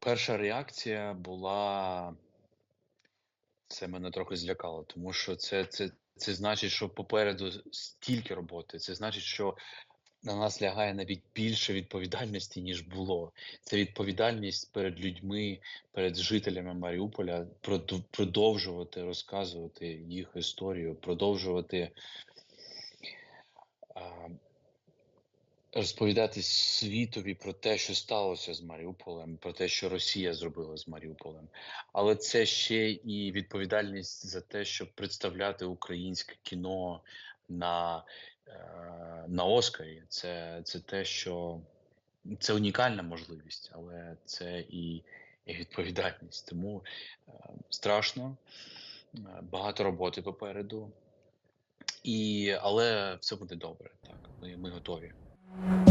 Перша реакція була це мене трохи злякало, тому що це це це значить, що попереду стільки роботи. Це значить, що на нас лягає навіть більше відповідальності, ніж було. Це відповідальність перед людьми, перед жителями Маріуполя продовжувати розказувати їх історію, продовжувати розповідати світові про те, що сталося з Маріуполем, про те, що Росія зробила з Маріуполем. Але це ще і відповідальність за те, щоб представляти українське кіно на, е, на Оскарі. Це, це те, що це унікальна можливість, але це і, і відповідальність. Тому е, страшно, е, багато роботи попереду. І, але все буде добре. Так, ми, ми готові. Thank you.